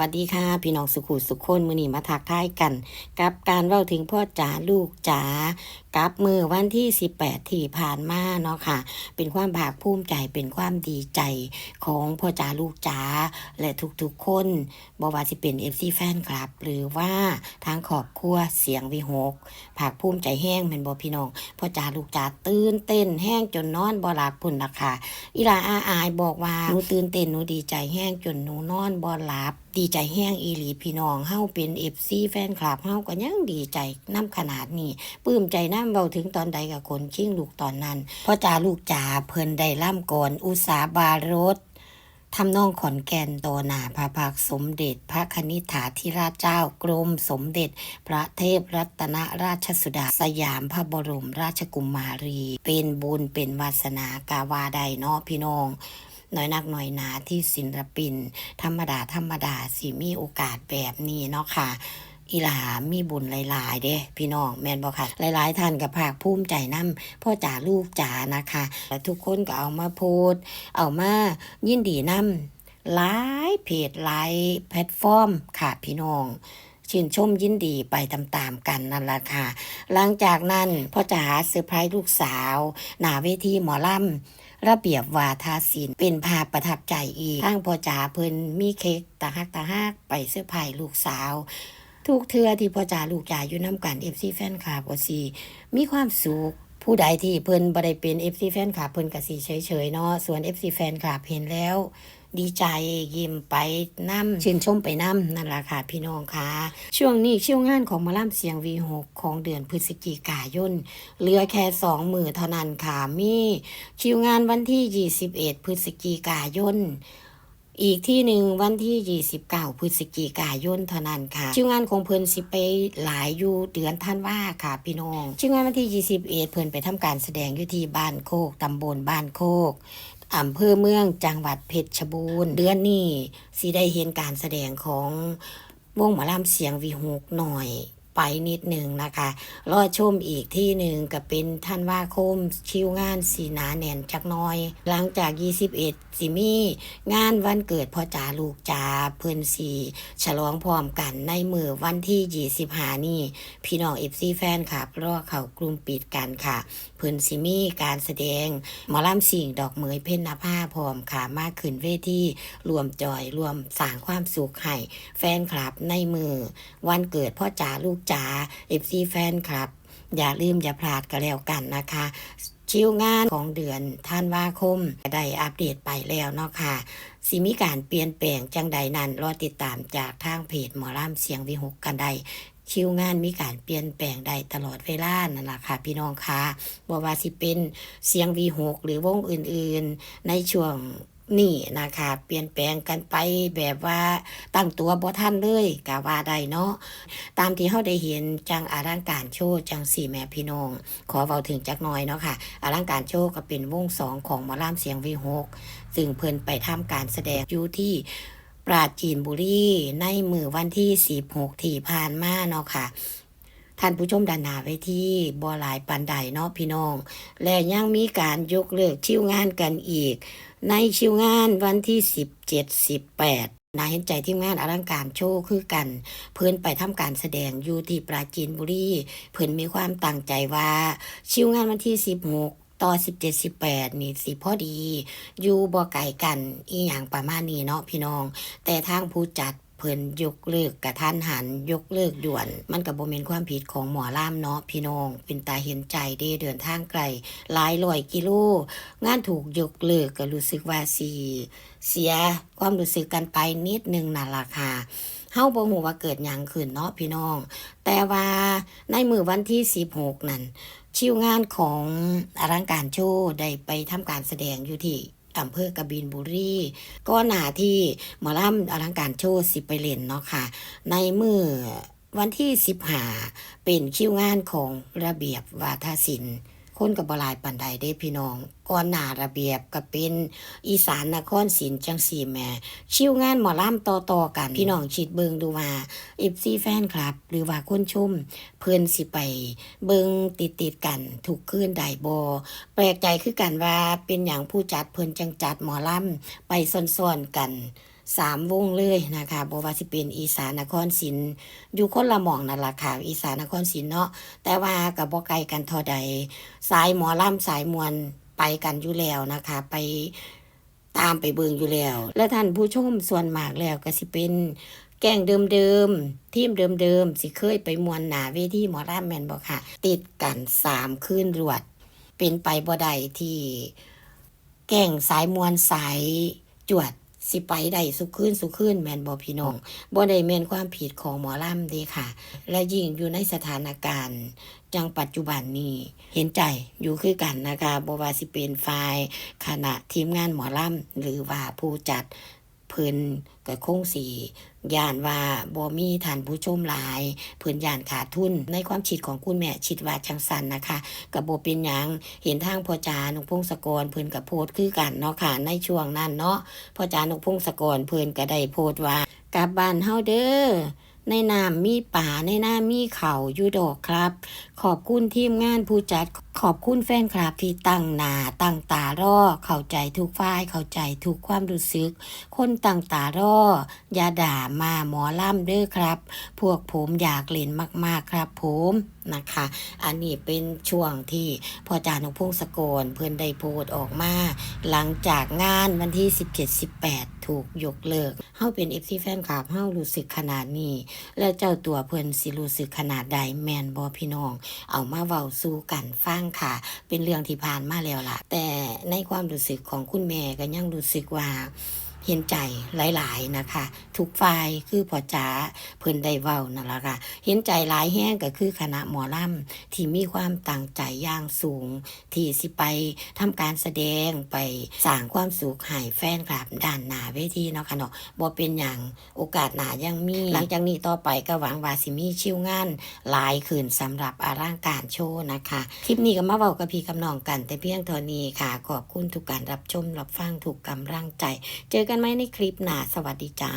วัสดีค่ะ พี่น้องสุขุสุขคนมือนีมาทักทายกัน กับการเล่าถึงพ่อจ๋าลูกจ๋า กับมือวันที่ 18 ที่ผ่านมาเนาะค่ะ เป็นความภาคภูมิใจเป็นความดีใจของพ่อจ๋าลูกจ๋าและทุกๆคนบว่าสิเป็น FC แฟนคลับ หรือว่าทางครอบครัวเสียงวิหกภาคภูมิใจแห้งเป็นบ่พี่น้องพ่อจ๋าลูกจ๋าตื่นเต้นแห้งจนนอนบ่หลับพุ่นละค่ะอีหลาอาอายบอกว่าหนูตื่นเต้นหนูดีใจแห้งจนหนูนอนบ่หลับดีใจแห้งอีหลีพี่น้องเฮาเป็นเอฟซีแฟนคลับเฮาก็ยังดีใจน้ำขนาดนี้ปลื้มใจน้ำำเบาถึงตอนใดกับคนชิงลูกตอนนั้นพ่อจ่าลูกจ๋าเพิ่นได้ล่ำก่อนอุตสาบารสทำนองขอนแก่นโตนาพระพักสมเด็จ พระคณิฐาธิราชเจ้ากรมสมเด็จ พระเทพรัตนราชสุดาสยามพระบรมราชกุมารี เป็นบุญเป็นวาสนากาวาใดเนาะพี่น้องน้อยนักน้อยหนาที่ศิลปิน ธรรมดาธรรมดาสิมีโอกาสแบบนี้เนาะค่ะ อีหลามีบุญหลายๆ เด้พี่น้องแม่นบอกค่ะ หลายๆท่านกับภาคภูมิใจนำพ่อจ๋าลูกจ๋านะคะและทุกคนก็เอามาโพสเอามายินดีนำหลายเพจหลายแพลตฟอร์มค่ะพี่น้องชื่นชมยินดีไปตามๆกันนั่นแหละค่ะ หลังจากนั้นพ่อจ๋าเซอร์ไพรส์ลูกสาว หน้าเวทีหมอลำระเบียบวาทศิลป์เป็นภาพประทับใจอีกทางพ่อจ๋าเพิ่นมีเค้กตาฮักตาฮักไปเสื้อร์ไผ่ลูกสาว ทุกเทือที่พ่อจ๋าลูกจ๋าอยู่น้ำกันเอฟซีแฟนคลับก็สิมีความสุขผู้ใดที่เพิ่นบ่ได้เป็นเอฟซีแฟนคลับเพิ่นก็สิเฉยๆเนาะส่วนเอฟซีแฟนคลับเห็นแล้ว ดีใจยิ้มไปน้ำชื่นชมไปน้ำนั่นแหละค่ะพี่น้องค่ะช่วงนี้ช่วงงานของมาล่ำเสียงวีหกของเดือนพฤศจิกายนเหลือแค่สองมือเท่านั้นค่ะมีคิวงานวันที่ 21 พฤศจิกายน อีกที่หนึ่งวันที่ 29 พฤศจิกายนเท่านั้นค่ะชิวงานของเพิ่นสิไปหลายอยู่เดือนท่านว่าค่ะพี่น้องชิวงานวันที่ 21 เพิ่นไปทำการแสดงอยู่ที่บ้านโคกตำบลบ้านโคกอำเภอเมืองจังหวัดเพชรบูรณ์ เดือนนี้สิได้เห็นการแสดงของวงหมอลำเสียงวีหกหน่อย ไปนิดหนึ่งนะคะรอดชมอีกที่หนึ่งก็เป็นท่านว่าคมคิวงานสีนาแน่นจักน้อย หลังจาก 21 สิมีงานวันเกิดพ่อจ๋าลูกจ๋าเพิ่อนสีฉลองพร้อมกันในมือวันที่ 25 นี่ พี่น้องเอฟซีแฟนค่ะรอเขากลุ่มปิดกันค่ะ เพิ่อนสิมีการแสดงหมอลำสิ่งดอกเหมยเพ่นนภาพร้อมค่ะมากขึ้นเวทีรวมจอยรวมสร้างความสุขให้แฟนคลับในมือวันเกิดพ่อจ๋าลูกจ๋าเอฟซีแฟนคลับ อย่าลืมอย่าพลาดกันแล้วกันนะคะชิวงานของเดือนธันว่าคม ได้อัปเดตไปแล้วเนาะค่ะสิมีการเปลี่ยนแปลงจังใดนั้นรอติดตามจากทางเพจหมอลำเสียงวิหกกันได้คิวงานมีการเปลี่ยนแปลงได้ตลอดเวลานั่นแหละค่ะ พี่น้องค่ะบ่ว่าสิเป็นเสียงวีหกหรือวงอื่นๆ ในช่วง นี่นะคะ เปลี่ยนแปลงกันไปแบบว่าตั้งตัวบ่ทันเลยกะว่าได้เนาะตามที่เขาได้เห็นจังอลังการโชว์จังสี่แม่พี่น้อง ขอเบาถึงจักหน้อยเนาะค่ะอลังการโชว์ก็เป็นวงสองของหมอลำเสียงวีหกซึ่งเพิ่นไปทำการแสดงอยู่ที่ปราจีนบุรีในมือวันที่ 16 ที่ผ่านมาเนาะค่ะ ท่านผู้ชมดานหนาไว้ที่บ่หลายปันใดเนาะพี่น้อง และยังมีการยกเลิกชิวงานกันอีก ในชิวงานวันที่ 17 18นาเห็นใจทีมงานอลังการโชว์คือกัน เพิ่นไปทำการแสดงอยู่ที่ปราจีนบุรีเพิ่นมีความตั้งใจว่าชิวงานวันที่ 16ต่อ 17 18 นี่สิพอดี อยู่บ่ไกลกันอีหยังประมาณนี้เนาะพี่น้อง แต่ทางผู้จัด เพิ่นยกเลิกกระทันหันยกเลิกด่วน มันก็บ่แม่นความผิดของหมอล่ามเนาะพี่น้อง เป็นตาเห็นใจเด้เดินทางไกลหลายร้อยกิโล งานถูกยกเลิกก็รู้สึกว่าสิเสียความรู้สึกกันไปนิดนึงนั่นล่ะค่ะเฮาบ่ฮู้ว่าเกิดหยังขึ้นเนาะพี่น้อง แต่ว่าในมือวันที่ 16 นั่นชิวงานของอลังการโชว์ได้ไปทำการแสดงอยู่ที่ อำเภอกบินบุรีก็หนาที่หมอลำอลังการโชว์สิไปเล่นเนาะค่ะ ในมือวันที่สิบหาเป็นคิวงานของระเบียบวาทศิลป์ คนกับบลายปันใดได้พี่น้องก่อนหน้าระเบียบก็เป็นอีสานนครศรีจังสีแม่ชิวงานหมอลำต่อๆกัน พี่น้องชิดเบิงดูว่าเอฟซีแฟนคลับ หรือว่าคนชม เพื่อนสิไป เบิงติดติดกันถูกคืนใดบอแปลกใจคือกันว่าเป็นอย่างผู้จัดเพื่อนจังจัดหมอลำไปซ่อนๆกัน สามวงเลยนะคะบว่าสิเป็นอีสานนครศิลป์อยู่คนละหม่องนั่นแหละค่ะอีสานนครศิลป์เนาะแต่ว่ากับบ่ไกลกันท่าใดสายหมอลำสายมวลไปกันอยู่แล้วนะคะ ไปตามไปเบิงอยู่แล้ว และท่านผู้ชมส่วนมากแล้วก็สิเป็นแก่งเดิมๆทีมเดิมๆสิเคยไปมวนหนาเวทีหมอลำแมนบอกค่ะ ติดกันสามคืนรวด เป็นไปบ่ได้ที่แก่งสายมวลสายจวด สิไปได้สุขขึ้นสุขขึ้นแมนบอพี่น้องบ่ได้แมนความผิดของหมอลำเดีค่ะ และยิ่งอยู่ในสถานการณ์จังปัจจุบันนี้เห็นใจอยู่คือกันนะคะบ่ว่าสิเป็นฝ่ายคณะทีมงานหมอลำหรือว่าผู้จัด เพิ่นก็คงสีย่านว่าบ่มีท่านผู้ชมหลายเพิ่นย่านขาดทุน ในความคิดของคุณแม่คิดว่าจังสันนะคะกับโบเป็นหยังเห็นทางพ่อจานุพงศกรเพิ่นกับโพสต์คือกันเนาะค่ะในช่วงนั้นเนาะพ่อจานุพงศกรเพิ่นก็ได้โพสต์ว่ากลับบ้านเฮาเด้อในน้ำมีป่าในน้ำมีเขาอยู่ดอกครับ ขอบคุณทีมงานผู้จัด ขอบคุณแฟนคลับที่ตั้งหนาตั้งตารอ เข้าใจทุกฝ่ายเข้าใจทุกความรู้สึก คนตั้งตารอ อย่าด่ามาหมอล่ำเด้อครับ พวกผมอยากเล่นมากๆครับผมนะคะ อันนี้เป็นช่วงที่พ่อจานุพงศกรเพื่อนได้โพสออกมา หลังจากงานวันที่ 17-18 ถูกยกเลิกเฮาเป็นเอฟซีแฟนคลับเฮารู้สึกขนาดนี้ แล้วเจ้าตัวเพิ่อนสิรู้สึกขนาดใดแมนบอพี่น้อง เอามาเว้าสู่กันฟังค่ะ เป็นเรื่องที่ผ่านมาแล้วล่ะ แต่ในความรู้สึกของคุณแม่ก็ยังรู้สึกว่า เห็นใจหลายๆนะคะ ทุกฝ่ายคือพอจ๋าเพิ่นได้เว้านั่นละค่ะเห็นใจหลายแห้งก็คือคณะหมอลำที่มีความตั้งใจอย่างสูง ที่สิไปทำการแสดงไปสร้างความสุขให้แฟนคลับด้านหน้าเวทีเนาะค่ะเนาะบ่เป็นอย่างโอกาสหน้ายังมี หลังจากนี้ต่อไปก็หวังว่าสิมีชิวงานหลายคืนสำหรับอาร่างการโชว์นะคะ คลิปนี้ก็มาเว้ากับพี่กับน้องกัน แต่เพียงเท่านี้ค่ะ ขอบคุณทุกการรับชมรับฟังทุกกำลังใจ เจอกันกันไหมในคลิปหน้าสวัสดีจ้า